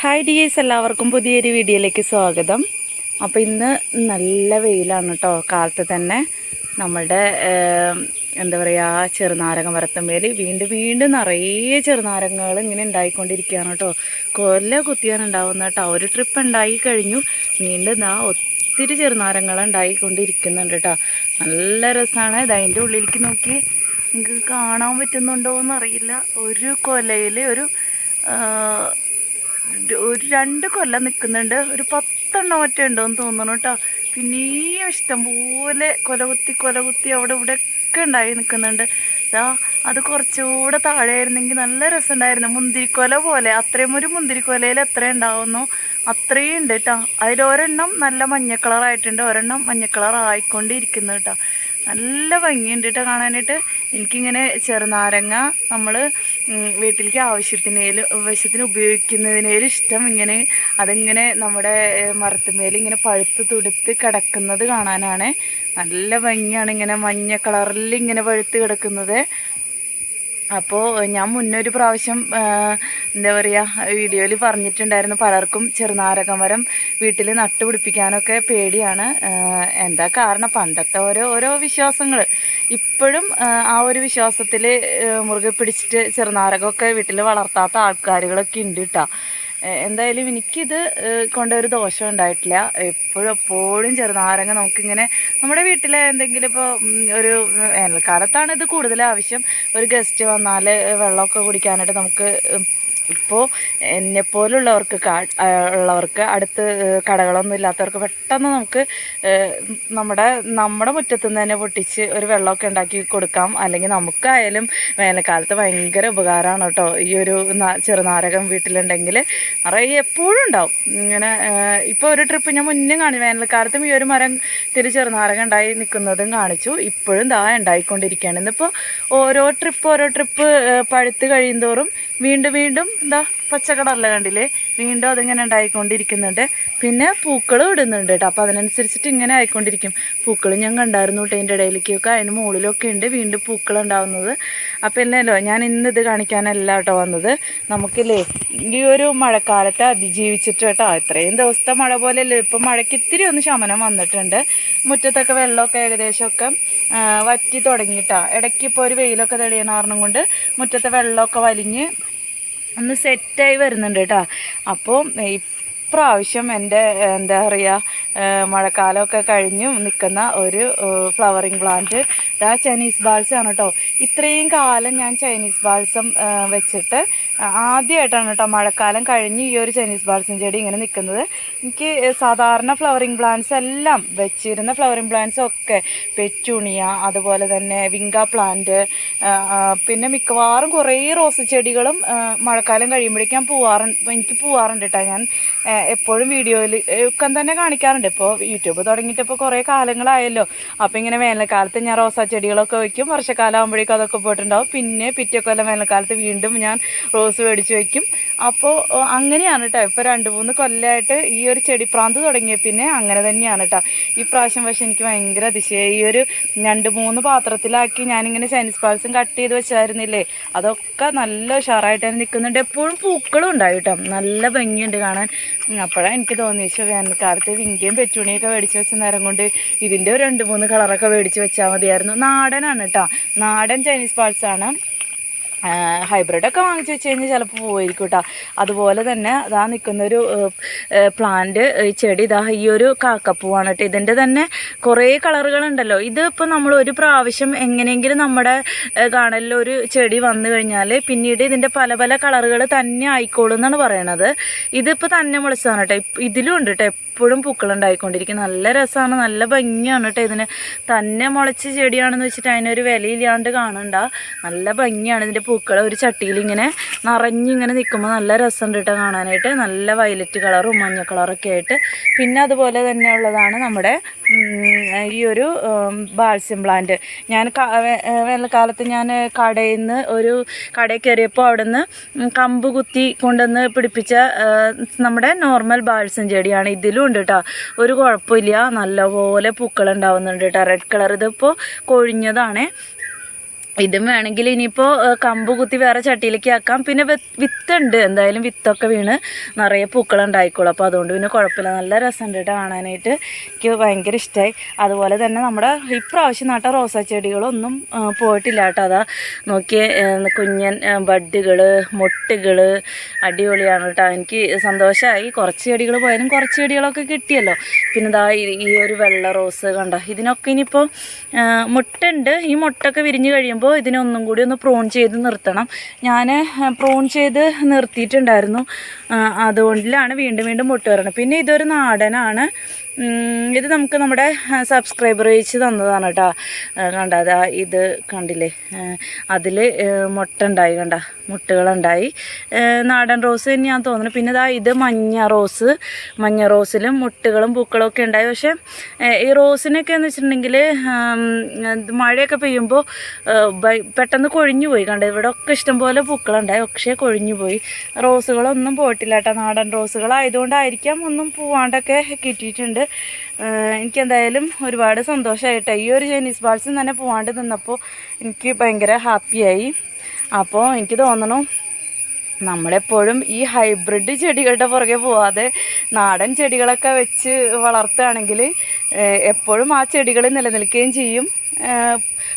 Hi dears എല്ലാവർക്കും പുതിയൊരു വീഡിയോയിലേക്ക് സ്വാഗതം. അപ്പോൾ ഇന്ന് നല്ല വെയിലാണ് കേട്ടോ കാലത്ത് തന്നെ നമ്മളുടെ എന്താ പറയുക ചെറുനാരങ്ങ വരത്തുമ്പേൽ വീണ്ടും വീണ്ടും നിറയെ ചെറുനാരങ്ങകൾ ഇങ്ങനെ ഉണ്ടായിക്കൊണ്ടിരിക്കുകയാണ് കേട്ടോ കൊല്ല കുത്തിയാണ് കേട്ടോ ഒരു ട്രിപ്പ് ഉണ്ടായി കഴിഞ്ഞു. വീണ്ടും ആ ഒത്തിരി ചെറുനാരങ്ങൾ ഉണ്ടായിക്കൊണ്ടിരിക്കുന്നുണ്ട് കേട്ടോ നല്ല രസമാണ് അതിന്റെ ഉള്ളിലേക്ക് നോക്കി നിങ്ങൾക്ക് കാണാൻ പറ്റുന്നുണ്ടോ എന്നറിയില്ല ഒരു കൊലയിൽ ഒരു ഒരു- രണ്ട് കൊല്ലം നിൽക്കുന്നുണ്ട് ഒരു പത്തെണ്ണം മറ്റേ ഉണ്ടോയെന്ന് തോന്നുന്നു കേട്ടോ പിന്നെയും ഇഷ്ടം പോലെ കൊലകുത്തി കൊലകുത്തി അവിടെ ഇവിടെ ഒക്കെ ഉണ്ടായി നിൽക്കുന്നുണ്ട് ഇതാ അത് കുറച്ചുകൂടെ താഴെ ആയിരുന്നെങ്കിൽ നല്ല രസമുണ്ടായിരുന്നു. മുന്തിരിക്കൊല പോലെ. അത്രയും ഒരു മുന്തിരിക്കൊലയിൽ എത്ര ഉണ്ടാവുന്നു? അത്രയും ഉണ്ട് കേട്ടോ അതിലൊരെണ്ണം നല്ല മഞ്ഞ കളറായിട്ടുണ്ട്. ഒരെണ്ണം മഞ്ഞ കളർ ആയിക്കൊണ്ടിരിക്കുന്നു കേട്ടോ നല്ല ഭംഗിയുണ്ട് കേട്ടോ കാണാനായിട്ട്. എനിക്കിങ്ങനെ ചെറുനാരങ്ങ നമ്മൾ വീട്ടിലേക്ക് ആവശ്യത്തിനേലും ആവശ്യത്തിന് ഉപയോഗിക്കുന്നതിനേലും ഇഷ്ടം ഇങ്ങനെ അതിങ്ങനെ നമ്മുടെ മരത്തുമേൽ ഇങ്ങനെ പഴുത്ത് തുടുത്ത് കിടക്കുന്നത് കാണാനാണ്. നല്ല ഭംഗിയാണ് ഇങ്ങനെ മഞ്ഞ കളറിൽ ഇങ്ങനെ പഴുത്ത് കിടക്കുന്നത്. അപ്പോൾ ഞാൻ മുന്നേ ഒരു പ്രാവശ്യം എന്താ പറയുക വീഡിയോയിൽ പറഞ്ഞിട്ടുണ്ടായിരുന്നു പലർക്കും ചെറുനാരകമരം വീട്ടിൽ നട്ടുപിടിപ്പിക്കാനൊക്കെ പേടിയാണ്. എന്താ കാരണം? പണ്ടത്തെ ഓരോ ഓരോ വിശ്വാസങ്ങൾ ഇപ്പോഴും ആ, ഒരു വിശ്വാസത്തിൽ മുറുകെ പിടിച്ചിട്ട് ചെറുനാരകമൊക്കെ വീട്ടിൽ വളർത്താത്ത ആൾക്കാരുകളൊക്കെ ഉണ്ട് കേട്ടോ എന്തായാലും എനിക്കിത് കൊണ്ടൊരു ദോഷം ഉണ്ടായിട്ടില്ല. എപ്പോഴും എപ്പോഴും ചെറുനാരങ്ങ നമുക്കിങ്ങനെ നമ്മുടെ വീട്ടിലെ എന്തെങ്കിലും ഇപ്പോൾ ഒരു വേനൽക്കാലത്താണ് ഇത് കൂടുതൽ ആവശ്യം. ഒരു ഗസ്റ്റ് വന്നാൽ വെള്ളമൊക്കെ കുടിക്കാനായിട്ട് നമുക്ക് ഇപ്പോൾ എന്നെപ്പോലുള്ളവർക്ക് ഉള്ളവർക്ക് അടുത്ത് കടകളൊന്നും ഇല്ലാത്തവർക്ക് പെട്ടെന്ന് നമുക്ക് നമ്മുടെ നമ്മുടെ മുറ്റത്തു നിന്ന് തന്നെ പൊട്ടിച്ച് ഒരു വെള്ളമൊക്കെ ഉണ്ടാക്കി കൊടുക്കാം. അല്ലെങ്കിൽ നമുക്കായാലും വേനൽക്കാലത്ത് ഭയങ്കര ഉപകാരമാണ് കേട്ടോ. ഈ ഒരു ചെറുനാരകം വീട്ടിലുണ്ടെങ്കിൽ നിറയെ എപ്പോഴും ഉണ്ടാവും. ഇങ്ങനെ ഇപ്പോൾ ഒരു ട്രിപ്പ് ഞാൻ മുന്നേ കാണി വേനൽക്കാലത്തും ഈ ഒരു മരം തിരി ചെറുനാരകം ഉണ്ടായി നിൽക്കുന്നതും കാണിച്ചു. ഇപ്പോഴും ദാ ഉണ്ടായിക്കൊണ്ടിരിക്കുകയാണ്. ഇന്നിപ്പോൾ ഓരോ ട്രിപ്പ് ഓരോ ട്രിപ്പ് പഴുത്ത് കഴിയുന്തോറും വീണ്ടും വീണ്ടും എന്താ പച്ചക്കടല്ല കണ്ടില്ലേ? വീണ്ടും അതിങ്ങനെ ഉണ്ടായിക്കൊണ്ടിരിക്കുന്നുണ്ട്. പിന്നെ പൂക്കളും ഇടുന്നുണ്ട് കേട്ടോ അപ്പോൾ അതിനനുസരിച്ചിട്ട് ഇങ്ങനെ ആയിക്കൊണ്ടിരിക്കും. പൂക്കൾ ഞാൻ കണ്ടായിരുന്നു കേട്ടോ അതിന്റെ ഇടയിലേക്കൊക്കെ. അതിന് മുകളിലൊക്കെ ഉണ്ട്. വീണ്ടും പൂക്കൾ ഉണ്ടാവുന്നത് അപ്പോൾ ഇല്ലല്ലോ ഞാൻ ഇന്ന് ഇത് കാണിക്കാനല്ല കേട്ടോ വന്നത്. നമുക്കില്ലേ ഈ ഒരു മഴക്കാലത്തെ അതിജീവിച്ചിട്ട് കേട്ടോ ഇത്രയും ദിവസത്തെ മഴ പോലെയല്ലേ? ഇപ്പം മഴയ്ക്ക് ഇത്തിരി ഒന്ന് ശമനം വന്നിട്ടുണ്ട്. മുറ്റത്തൊക്കെ വെള്ളമൊക്കെ ഏകദേശമൊക്കെ വറ്റി തുടങ്ങിയിട്ടാണ് ഇടയ്ക്ക് ഇപ്പോൾ ഒരു വെയിലൊക്കെ തെളിയണ കാരണം കൊണ്ട് മുറ്റത്തെ വെള്ളമൊക്കെ വലിഞ്ഞ് ഒന്ന് സെറ്റായി വരുന്നുണ്ട് കേട്ടോ. അപ്പോൾ ഇപ്രാവശ്യം എന്റെ എന്താ പറയുക മഴക്കാലമൊക്കെ കഴിഞ്ഞ് നിൽക്കുന്ന ഒരു ഫ്ലവറിങ് പ്ലാന്റ് ഇതാ ചൈനീസ് ബാൾസാണ് കേട്ടോ. ഇത്രയും കാലം ഞാൻ ചൈനീസ് ബാൾസം വെച്ചിട്ട് ആദ്യമായിട്ടാണ് കേട്ടോ മഴക്കാലം കഴിഞ്ഞ് ഈ ഒരു ചൈനീസ് ബാൾസം ചെടി ഇങ്ങനെ നിൽക്കുന്നത്. എനിക്ക് സാധാരണ ഫ്ലവറിങ് പ്ലാന്റ്സ് എല്ലാം വെച്ചിരുന്ന ഫ്ലവറിങ് പ്ലാന്റ്സ് ഒക്കെ. പെറ്റൂണിയ അതുപോലെ തന്നെ വിങ്ക പ്ലാന്റ് പിന്നെ മിക്കവാറും കുറേ റോസ് ചെടികളും മഴക്കാലം കഴിയുമ്പോഴേക്കും ഞാൻ പോവാറുണ്ട്. എനിക്ക് പോവാറുണ്ട് കേട്ടോ ഞാൻ. എപ്പോഴും വീഡിയോയിൽ ഒക്കെ തന്നെ കാണിക്കാറുണ്ട്. ഇപ്പോൾ യൂട്യൂബ് തുടങ്ങിയിട്ട് ഇപ്പോൾ കുറേ കാലങ്ങളായല്ലോ. അപ്പോൾ ഇങ്ങനെ വേനൽക്കാലത്ത് ഞാൻ റോസാ ചെടികളൊക്കെ വയ്ക്കും വർഷക്കാലം ആകുമ്പോഴേക്കും അതൊക്കെ പോയിട്ടുണ്ടാവും. പിന്നെ പിറ്റേ കൊല്ലം വേനൽക്കാലത്ത് വീണ്ടും ഞാൻ റോസ് മേടിച്ച് വെക്കും. അപ്പോൾ അങ്ങനെയാണ് കേട്ടോ ഇപ്പോൾ രണ്ട് മൂന്ന് കൊല്ലമായിട്ട് ഈ ഒരു ചെടി പ്രാന്ത് തുടങ്ങിയ പിന്നെ അങ്ങനെ തന്നെയാണ് കേട്ടോ ഈ പ്രാവശ്യം പക്ഷേ എനിക്ക് ഭയങ്കര അതിശയം ഈ ഒരു രണ്ട് മൂന്ന് പാത്രത്തിലാക്കി ഞാനിങ്ങനെ ചൈനീസ് പാൽസും കട്ട് ചെയ്ത് വെച്ചായിരുന്നില്ലേ? അതൊക്കെ നല്ല ഉഷാറായിട്ട് തന്നെ നിൽക്കുന്നുണ്ട്. എപ്പോഴും പൂക്കളും ഉണ്ടായി കേട്ടോ നല്ല ഭംഗിയുണ്ട് കാണാൻ. അപ്പോഴാണ് എനിക്ക് തോന്നി പക്ഷേ വേനൽക്കാലത്ത് വിങ്കയും പെച്ചുണിയൊക്കെ മേടിച്ച് വെച്ച നേരം കൊണ്ട് ഇതിന്റെ രണ്ട് മൂന്ന് കളറൊക്കെ മേടിച്ച് വെച്ചാൽ മതിയായിരുന്നു. നാടനാണ് കേട്ടോ നാടൻ ചൈനീസ് പാൾസാണ് ഹൈബ്രിഡൊക്കെ വാങ്ങിച്ച് വെച്ച് കഴിഞ്ഞാൽ ചിലപ്പോൾ പോയിരിക്കും കേട്ടോ അതുപോലെ തന്നെ അതാ നിൽക്കുന്നൊരു പ്ലാന്റ് ഈ ചെടി ഇതാ ഈ ഒരു കാക്കപ്പൂവാണ് കേട്ടോ ഇതിന്റെ തന്നെ കുറേ കളറുകളുണ്ടല്ലോ ഇത് നമ്മൾ ഒരു പ്രാവശ്യം എങ്ങനെയെങ്കിലും നമ്മുടെ കാണലിൽ ചെടി വന്നു കഴിഞ്ഞാൽ പിന്നീട് ഇതിന്റെ പല പല കളറുകൾ തന്നെ ആയിക്കോളും എന്നാണ് പറയണത്. ഇതിപ്പോൾ തന്നെ മുളച്ചതാണ് കേട്ടോ ഇതിലും ഉണ്ട് കേട്ടോ എപ്പോഴും പൂക്കളുണ്ടായിക്കൊണ്ടിരിക്കും. നല്ല രസമാണ് നല്ല ഭംഗിയാണ് കേട്ടോ ഇതിന്. തന്നെ മുളച്ച് ചെടിയാണെന്ന് വെച്ചിട്ട് അതിനൊരു വിലയില്ലാണ്ട് കാണണ്ട. നല്ല ഭംഗിയാണ് ഇതിന്റെ പൂക്കൾ. ഒരു ചട്ടിയിൽ ഇങ്ങനെ നിറഞ്ഞിങ്ങനെ നിൽക്കുമ്പോൾ നല്ല രസമുണ്ട് കേട്ടോ കാണാനായിട്ട്. നല്ല വയലറ്റ് കളറും മഞ്ഞ കളറൊക്കെ ആയിട്ട്. പിന്നെ അതുപോലെ തന്നെ ഉള്ളതാണ് നമ്മുടെ ഈ ഒരു ബാൽസ്യം പ്ലാന്റ്. ഞാൻ വേനൽക്കാലത്ത് ഞാൻ കടയിൽ നിന്ന് ഒരു കടയിൽ കയറിയപ്പോൾ അവിടെ നിന്ന് കമ്പ് കുത്തി കൊണ്ടുവന്ന് പിടിപ്പിച്ച നമ്മുടെ നോർമൽ ബാൽസ്യം ചെടിയാണ്. ഇതിലും ഉണ്ട് കേട്ടോ ഒരു കുഴപ്പമില്ല. നല്ലപോലെ പൂക്കൾ ഉണ്ടാവുന്നുണ്ട് കേട്ടോ റെഡ് കളർ ഇതിപ്പോൾ കൊഴിഞ്ഞതാണേ. ഇതും വേണമെങ്കിൽ ഇനിയിപ്പോൾ കമ്പ് കുത്തി വേറെ ചട്ടിയിലേക്ക് ആക്കാം. പിന്നെ വിത്ത് വിത്തുണ്ട്. എന്തായാലും വിത്തൊക്കെ വീണ് നിറയെ പൂക്കളുണ്ടായിക്കോളും അപ്പോൾ അതുകൊണ്ട് പിന്നെ കുഴപ്പമില്ല. നല്ല രസമുണ്ട് കാണാനായിട്ട്. എനിക്ക് ഭയങ്കര ഇഷ്ടമായി അതുപോലെ തന്നെ നമ്മുടെ ഇപ്രാവശ്യം നട്ട റോസാ ചെടികളൊന്നും പോയിട്ടില്ല കേട്ടോ അതാ. നോക്കിയ കുഞ്ഞൻ ബഡുകൾ മൊട്ടുകൾ അടിപൊളിയാണ് കേട്ടോ. എനിക്ക് സന്തോഷമായി കുറച്ച് ചെടികൾ പോയാലും കുറച്ച് ചെടികളൊക്കെ കിട്ടിയല്ലോ. പിന്നെ ഇതാ ഈ ഒരു വെള്ള റോസ് കണ്ട? ഇതിനൊക്കെ ഇനിയിപ്പോൾ മുട്ടുണ്ട്. ഈ മുട്ടൊക്കെ വിരിഞ്ഞ് കഴിയുമ്പോൾ ഇതിനൊന്നും കൂടി ഒന്ന് പ്രോൺ ചെയ്ത് നിർത്തണം. ഞാൻ പ്രോൺ ചെയ്ത് നിർത്തിയിട്ടുണ്ടായിരുന്നു. അതുകൊണ്ടിലാണ് വീണ്ടും വീണ്ടും മുട്ട വരണം പിന്നെ ഇതൊരു നാടനാണ്. ഇത് നമുക്ക് നമ്മുടെ സബ്സ്ക്രൈബർ വെച്ച് തന്നതാണ് കേട്ടോ. കണ്ട അതാ ഇത് കണ്ടില്ലേ? അതിൽ മുട്ട ഉണ്ടായി കണ്ട? മുട്ടകളുണ്ടായി. നാടൻ റോസ് തന്നെയാണ് തോന്നുന്നു. പിന്നെ ഇതാ ഇത് മഞ്ഞ റോസ്. മഞ്ഞ റോസിലും മുട്ടകളും പൂക്കളും ഒക്കെ ഉണ്ടായി. പക്ഷേ ഈ റോസിനൊക്കെ എന്ന് വെച്ചിട്ടുണ്ടെങ്കിൽ മഴയൊക്കെ പെയ്യുമ്പോൾ പെട്ടെന്ന് കൊഴിഞ്ഞു പോയി കണ്ട? ഇവിടെ ഒക്കെ ഇഷ്ടംപോലെ പൂക്കളുണ്ടായി. പക്ഷേ കൊഴിഞ്ഞു പോയി. റോസുകളൊന്നും പോയിട്ടില്ല കേട്ടോ. നാടൻ റോസുകളായതുകൊണ്ടായിരിക്കാം ഒന്നും പൂവാണ്ടൊക്കെ കിട്ടിയിട്ടുണ്ട്. എനിക്കെന്തായാലും ഒരുപാട് സന്തോഷമായിട്ട് ഈ ഒരു ചൈനീസ് ബാൾസിൽ തന്നെ പോവാണ്ട് നിന്നപ്പോൾ എനിക്ക് ഭയങ്കര ഹാപ്പിയായി. അപ്പോൾ എനിക്ക് തോന്നണു നമ്മളെപ്പോഴും ഈ ഹൈബ്രിഡ് ചെടികളുടെ പുറകെ പോവാതെ നാടൻ ചെടികളൊക്കെ വെച്ച് വളർത്തുകയാണെങ്കിൽ എപ്പോഴും ആ ചെടികൾ നിലനിൽക്കുകയും ചെയ്യും.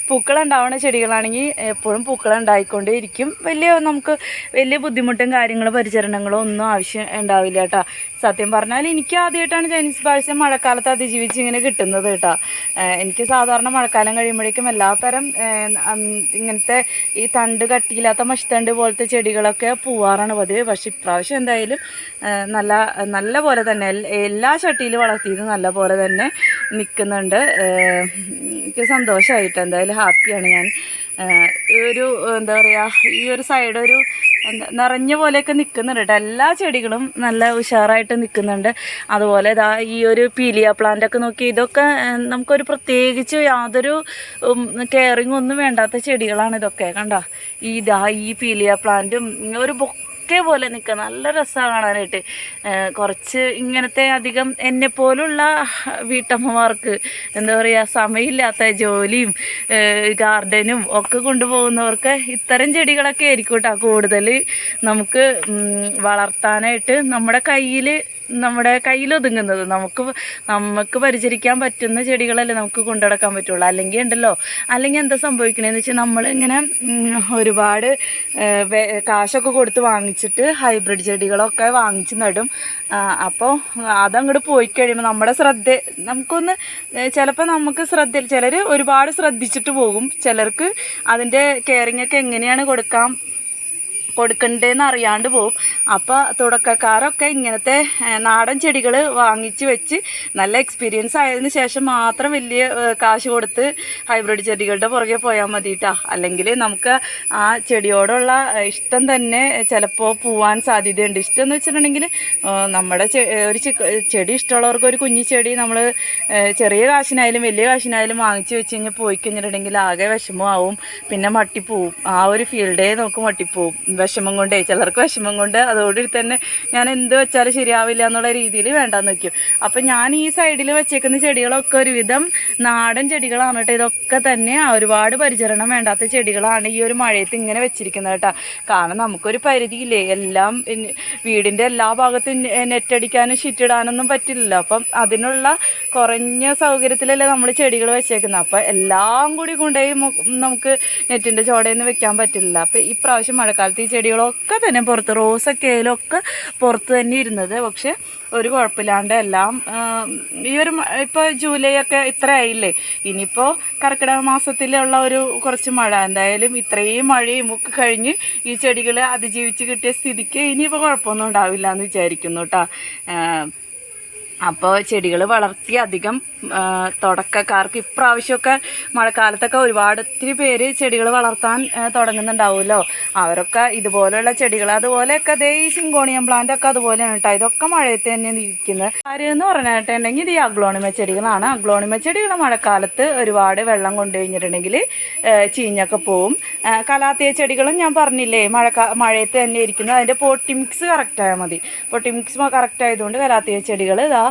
പൂക്കളുണ്ടാവുന്ന ചെടികളാണെങ്കിൽ എപ്പോഴും പൂക്കളുണ്ടായിക്കൊണ്ടേ ഇരിക്കും വലിയ നമുക്ക് വലിയ ബുദ്ധിമുട്ടും കാര്യങ്ങളും പരിചരണങ്ങളോ ഒന്നും ആവശ്യം ഉണ്ടാവില്ല കേട്ടോ. സത്യം പറഞ്ഞാൽ എനിക്ക് ആദ്യമായിട്ടാണ് ചൈനീസ് ഭാഷ മഴക്കാലത്ത് അതിജീവിച്ച് ഇങ്ങനെ കിട്ടുന്നത് കേട്ടോ. എനിക്ക് സാധാരണ മഴക്കാലം കഴിയുമ്പോഴേക്കും എല്ലാത്തരം ഇങ്ങനത്തെ ഈ തണ്ട് കട്ടിയില്ലാത്ത മഷിത്തണ്ട് പോലത്തെ ചെടികളൊക്കെ പൂവാറാണ് പതിവ്. പക്ഷെ ഇപ്രാവശ്യം എന്തായാലും നല്ല നല്ല പോലെ തന്നെ എല്ലാ ചട്ടിയിലും വളർത്തിയത് നല്ല പോലെ തന്നെ നിൽക്കുന്നുണ്ട്. എനിക്ക് സന്തോഷമായിട്ട് എന്തായാലും ഹാപ്പിയാണ് ഞാൻ. ഒരു എന്താ പറയുക ഈ ഒരു സൈഡ് ഒരു നിറഞ്ഞ പോലെയൊക്കെ നിൽക്കുന്നുണ്ട് കേട്ടോ. എല്ലാ ചെടികളും നല്ല ഉഷാറായിട്ട് നിൽക്കുന്നുണ്ട് അതുപോലെ ഇതാ ഈ ഒരു പീലിയ പ്ലാന്റ് ഒക്കെ നോക്കി ഇതൊക്കെ നമുക്കൊരു പ്രത്യേകിച്ച് യാതൊരു കെയറിങ് ഒന്നും വേണ്ടാത്ത ചെടികളാണ് ഇതൊക്കെ. കണ്ട? ഈ ഇതാ ഈ പീലിയ പ്ലാന്റും ഒരു ബൊക്കെ പോലെ നിൽക്കുക. നല്ല രസമാണ് കാണാനായിട്ട്. കുറച്ച് ഇങ്ങനത്തെ അധികം എന്നെ പോലുള്ള വീട്ടമ്മമാർക്ക് എന്താ പറയുക സമയമില്ലാത്ത ജോലിയും ഗാർഡനും ഒക്കെ കൊണ്ടുപോകുന്നവർക്ക് ഇത്തരം ചെടികളൊക്കെ ആയിരിക്കും കേട്ടോ കൂടുതൽ നമുക്ക് വളർത്താനായിട്ട് നമ്മുടെ കയ്യിൽ നമ്മുടെ കയ്യിലൊതുങ്ങുന്നത്. നമുക്ക് നമുക്ക് പരിചരിക്കാൻ പറ്റുന്ന ചെടികളല്ലേ നമുക്ക് കൊണ്ടുനടക്കാൻ പറ്റുള്ളൂ. അല്ലെങ്കിൽ ഉണ്ടല്ലോ. അല്ലെങ്കിൽ എന്താ സംഭവിക്കണേന്ന് വെച്ചാൽ നമ്മളിങ്ങനെ ഒരുപാട് കാശൊക്കെ കൊടുത്ത് വാങ്ങിച്ചിട്ട് ഹൈബ്രിഡ് ചെടികളൊക്കെ വാങ്ങിച്ച് നടും. അപ്പോൾ അതങ്ങോട്ട് പോയി കഴിയുമ്പോൾ നമ്മുടെ ശ്രദ്ധ നമുക്കൊന്ന് ചിലപ്പോൾ നമുക്ക് ശ്രദ്ധ ചിലർ ഒരുപാട് ശ്രദ്ധിച്ചിട്ട് പോകും. ചിലർക്ക് അതിന്റെ കെയറിങ് ഒക്കെ എങ്ങനെയാണ് കൊടുക്കാം കൊടുക്കണ്ടേന്ന് അറിയാണ്ട് പോവും. അപ്പോൾ തുടക്കക്കാരൊക്കെ ഇങ്ങനത്തെ നാടൻ ചെടികൾ വാങ്ങിച്ച് വെച്ച് നല്ല എക്സ്പീരിയൻസ് ആയതിന് ശേഷം മാത്രം വലിയ കാശ് കൊടുത്ത് ഹൈബ്രിഡ് ചെടികളുടെ പുറകെ പോയാൽ മതിട്ടാ. അല്ലെങ്കിൽ നമുക്ക് ആ ചെടിയോടുള്ള ഇഷ്ടം തന്നെ ചിലപ്പോൾ പോവാൻ സാധ്യതയുണ്ട്. ഇഷ്ടം എന്ന് വെച്ചിട്ടുണ്ടെങ്കിൽ നമ്മുടെ ഒരു ചെടി ഇഷ്ടമുള്ളവർക്ക് ഒരു കുഞ്ഞു ചെടി നമ്മൾ ചെറിയ കാശിനായാലും വലിയ കാശിനായാലും വാങ്ങിച്ച് വെച്ച് കഴിഞ്ഞാൽ പോയി കഴിഞ്ഞിട്ടുണ്ടെങ്കിൽ ആകെ വിഷമമാവും. പിന്നെ മട്ടിപ്പോവും. ആ ഒരു ഫീൽഡേ നമുക്ക് മട്ടിപ്പോവും. വിഷമം കൊണ്ടേ ചിലർക്ക് വിഷമം കൊണ്ട് അതോടുകൂടി തന്നെ ഞാൻ എന്ത് വെച്ചാലും ശരിയാവില്ല എന്നുള്ള രീതിയിൽ വേണ്ടാന്ന് വെക്കും. അപ്പം ഞാൻ ഈ സൈഡിൽ വെച്ചേക്കുന്ന ചെടികളൊക്കെ ഒരുവിധം നാടൻ ചെടികളാണ് കേട്ടോ. ഇതൊക്കെ തന്നെ ഒരുപാട് പരിചരണം വേണ്ടാത്ത ചെടികളാണ് ഈ ഒരു മഴയത്ത് ഇങ്ങനെ വെച്ചിരിക്കുന്നത് കേട്ടോ. കാരണം നമുക്കൊരു പരിധിയില്ലേ എല്ലാം വീടിന്റെ എല്ലാ ഭാഗത്തും നെറ്റടിക്കാനും ഷിറ്റിടാനൊന്നും പറ്റില്ലല്ലോ. അപ്പം അതിനുള്ള കുറഞ്ഞ സൗകര്യത്തിലല്ലേ നമ്മൾ ചെടികൾ വെച്ചേക്കുന്നത്. അപ്പം എല്ലാം കൂടി കൊണ്ടുപോയി നമുക്ക് നെറ്റിന്റെ ചോടയൊന്നും വെക്കാൻ പറ്റില്ല അപ്പം ഈ പ്രാവശ്യം മഴക്കാലത്ത് ഈ ചെടികളൊക്കെ തന്നെ പുറത്ത് റോസൊക്കെ ആയാലും ഒക്കെ പുറത്ത് തന്നെ ഇരുന്നത്. പക്ഷെ ഒരു കുഴപ്പമില്ലാണ്ട് എല്ലാം ഈ ഒരു ഇപ്പോൾ ജൂലൈ ഒക്കെ ഇത്ര ആയില്ലേ? ഇനിയിപ്പോൾ കർക്കിടക മാസത്തിലുള്ള ഒരു കുറച്ച് മഴ. എന്തായാലും ഇത്രയും മഴയും ഒക്കെ കഴിഞ്ഞ് ഈ ചെടികൾ അതിജീവിച്ച് കിട്ടിയ സ്ഥിതിക്ക് ഇനിയിപ്പോൾ കുഴപ്പമൊന്നും ഉണ്ടാവില്ല എന്ന് വിചാരിക്കുന്നു കേട്ടോ അപ്പോൾ ചെടികൾ വളർത്തി അധികം തുടക്കക്കാർക്ക് ഇപ്രാവശ്യമൊക്കെ മഴക്കാലത്തൊക്കെ ഒരുപാട് ഒത്തിരി പേര് ചെടികൾ വളർത്താൻ തുടങ്ങുന്നുണ്ടാവുമല്ലോ. അവരൊക്കെ ഇതുപോലെയുള്ള ചെടികൾ അതുപോലെയൊക്കെ അതേ ഈ സിങ്കോണിയം പ്ലാന്റ് ഒക്കെ അതുപോലെയാണ് കേട്ടോ ഇതൊക്കെ മഴയത്ത് തന്നെ ഇരിക്കുന്നത്. കാര്യം എന്ന് പറഞ്ഞിട്ടുണ്ടെങ്കിൽ ഇത് ഈ അഗ്ലോണിമ ചെടികളാണ്. അഗ്ലോണിമ ചെടികൾ മഴക്കാലത്ത് ഒരുപാട് വെള്ളം കൊണ്ടു കഴിഞ്ഞിട്ടുണ്ടെങ്കിൽ ചീഞ്ഞൊക്കെ പോവും. കലാത്തിയ ചെടികളും ഞാൻ പറഞ്ഞില്ലേ മഴക്കാ മഴയത്ത് തന്നെ ഇരിക്കുന്നത്. അതിന്റെ പോട്ടിമിക്സ് കറക്റ്റായാൽ മതി. പോട്ടിമിക്സ് കറക്റ്റ് ആയതുകൊണ്ട് കലാത്തിയ ചെടികൾ ഇതാ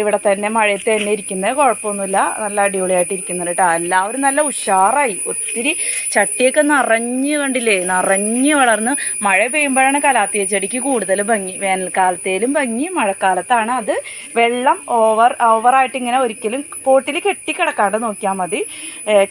ഇവിടെ തന്നെ മഴയത്ത് തന്നെ ഇരിക്കുന്നത്. കുഴപ്പമൊന്നുമില്ല. നല്ല അടിപൊളിയായിട്ട് ഇരിക്കുന്നുണ്ട് കേട്ടോ. എല്ലാവരും നല്ല ഉഷാറായി. ഒത്തിരി ചട്ടിയൊക്കെ നിറഞ്ഞ് കണ്ടില്ലേ? നിറഞ്ഞ് വളർന്ന്. മഴ പെയ്യുമ്പോഴാണ് കലാത്തിയ ചെടിക്ക് കൂടുതൽ ഭംഗി. വേനൽക്കാലത്തേലും ഭംഗി മഴക്കാലത്താണ് അത്. വെള്ളം ഓവർ ഓവറായിട്ട് ഇങ്ങനെ ഒരിക്കലും പോട്ടിൽ കെട്ടിക്കിടക്കാണ്ട് നോക്കിയാൽ മതി.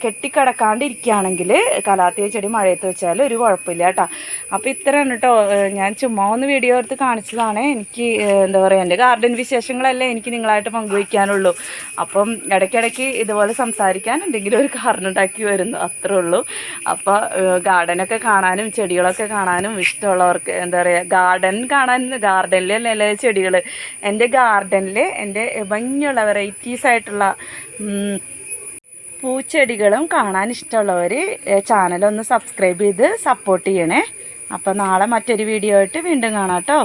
കെട്ടിക്കിടക്കാണ്ടിരിക്കുകയാണെങ്കിൽ കലാത്തിയ ചെടി മഴയത്ത് വെച്ചാൽ ഒരു കുഴപ്പമില്ല കേട്ടോ. അപ്പോൾ ഇത്രയാണ് കേട്ടോ. ഞാൻ ചുമ്മാ ഒന്ന് വീഡിയോ എടുത്ത് കാണിച്ചതാണ്. എനിക്ക് എന്താ പറയുക എന്റെ ഗാർഡൻ വിശേഷങ്ങളല്ലേ? എനിക്ക് നിങ്ങളായിട്ട് പങ്കുവയ്ക്കാനുള്ളൂ. അപ്പം ഇടയ്ക്കിടയ്ക്ക് ഇതുപോലെ സംസാരിക്കാൻ എന്തെങ്കിലും ഒരു കാരണം ഉണ്ടാക്കി വരുന്നു അത്രേ ഉള്ളൂ. അപ്പോൾ ഗാർഡനൊക്കെ കാണാനും ചെടികളൊക്കെ കാണാനും ഇഷ്ടമുള്ളവർക്ക് എന്താ പറയുക ഗാർഡൻ കാണാൻ ഗാർഡനിലല്ലേ ചെടികൾ എന്റെ ഗാർഡനിൽ എന്റെ ഭംഗിയുള്ള വെറൈറ്റീസ് ആയിട്ടുള്ള പൂച്ചെടികളും കാണാൻ ഇഷ്ടമുള്ളവർ ചാനലൊന്ന് സബ്സ്ക്രൈബ് ചെയ്ത് സപ്പോർട്ട് ചെയ്യണേ. അപ്പോൾ നാളെ മറ്റൊരു വീഡിയോ ആയിട്ട് വീണ്ടും കാണാം കേട്ടോ.